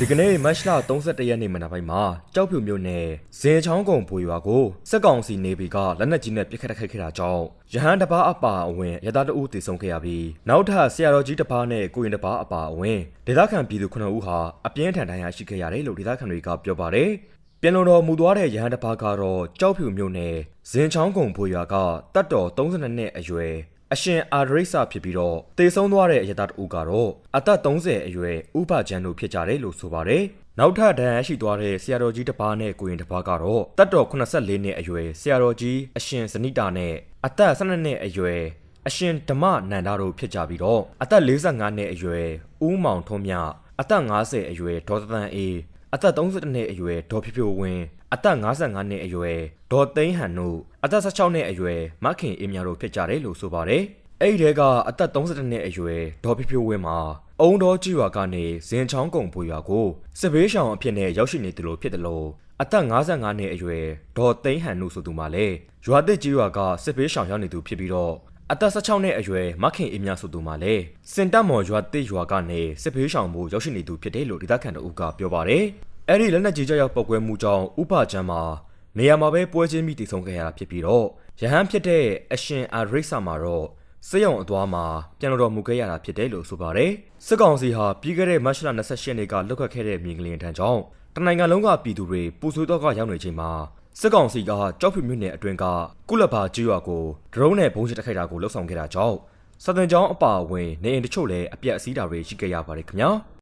ဒီကနေ့မတ်လ31ရက်နေ့မနက်ပိုင်းမှာကြောက်ဖြူမြို့နယ်ဇင်ချောင်းကုံဘူရွာကိုစက်ကောင်စီနေဗီကလက်နက်ကြီးနဲ့ပစ်ခတ်တိုက်ခိုက်ခဲ့တာကြောင့်ရဟန်းတစ်ပါးအပါအဝင်ရသားတအူးတည်ဆုံခဲ့ရပြီးနောက်ထပ်ဆရာတော်ကြီးတစ်ပါးနဲ့ကိုရင်တစ်ပါးအပါအဝင်ဒေသခံပြည်သူ9ဦးဟာအပြင်းထန်ဒဏ်ရာရှိခဲ့ရတယ်လို့ဒေသခံတွေကပြောပါတယ်ပြန်လုံတော်မူသွားတဲ့ရဟန်းတစ်ပါးကတော့ကြောက်ဖြူမြို့နယ်ဇင်ချောင်းကုံဘူရွာကတတ်တော်32နှစ်အရွယ် အရှင်အာဒရိတ်ဆာဖြစ်ပြီးတော့တေဆုံးသွားတဲ့အရတတအူကတော့အသက်30အရွယ်ဥပချန်တို့ဖြစ်ကြတယ်လို့ဆိုပါတယ်။နောက်ထပ်ဒဏ်ရာရှိသွားတဲ့ဆရာတော်ကြီးတစ်ပါးနဲ့ကိုရင်တစ်ပါးကတော့တက်တော်84နှစ်အရွယ်ဆရာတော်ကြီးအရှင်ဇနိတာနဲ့အသက်12နှစ်အရွယ်အရှင်ဓမ္မနန္ဒာတို့ဖြစ်ကြပြီးတော့အသက်45နှစ်အရွယ်ဦးမောင်ထွန်းမြအသက်50အရွယ်ဒေါ်သတန်အေး အသက်32နှစ်အရွယ်ဒေါ်ဖြိုဖြိုဝင်းအသက်55နှစ်အရွယ်ဒေါ်သိန်းဟန်တို့အသက်16နှစ်အရွယ်မခင်အေးမြတို့ဖြစ်ကြတယ်လို့ဆိုပါတယ်။အဲ့ဒီတဲကအသက်32နှစ်အရွယ်ဒေါ်ဖြိုဖြိုဝင်းမှာအုံတော်ကြီးရွာကနေဇင်ချောင်းကုံပွေရွာကိုစစ်ဘေးရှောင်အဖြစ်နဲ့ရောက်ရှိနေသူလို့ဖြစ်တယ်လို့အသက်55နှစ်အရွယ်ဒေါ်သိန်းဟန်တို့ဆိုသူမှလည်းရွာသစ်ကြီးရွာကစစ်ဘေးရှောင်ရောက်နေသူဖြစ်ပြီးတော့ အသက်16နှစ်အရွယ်မခင်အေးမြဆိုသူမှလည်းစင်တက်မော်ရွာသစ်ရွာကနေစစ်ဘေးရှောင်မှုရောက်ရှိနေသူဖြစ်တယ်လို့ဒေသခံတို့ကပြောပါတယ်။အဲ့ဒီလက်နက်ကြီးကြောက်ပောက်ကွဲမှုကြောင့်ဥပချမ်းမှာနေရာမှာပဲပွဲချင်းမိတည်ဆုံခဲ့ရတာဖြစ်ပြီးတော့ရဟန်းဖြစ်တဲ့အရှင်အာရိတ်ဆာမှာတော့စစ်ရုံအသွားမှာပြန်တော်မူခဲ့ရတာဖြစ်တယ်လို့ဆိုပါတယ်။စစ်ကောင်စီဟာပြီးခဲ့တဲ့မတ်လ28ရက်နေ့ကလွတ်ခတ်ခဲ့တဲ့မြင်းကလင်ထံကြောင့်တနိုင်ငံလုံးကပြည်သူတွေပူဆွေးတော့ကရောက်နေချိန်မှာ စစ်ကောင်စီကကြောက်ဖြူမြို့နယ်အတွင်းကကုလဘာကျွော်ကိုဒရုန်းနဲ့ဘုံးချတိုက်ခိုက်တာကိုလှုပ်ဆောင်ခဲ့တာကြောင့်စတဲ့ကြောင်းအပါအဝင်နေအိမ်တချို့လည်းအပြက်အစီးတာတွေရှိခဲ့ရပါတယ်ခင်ဗျာ။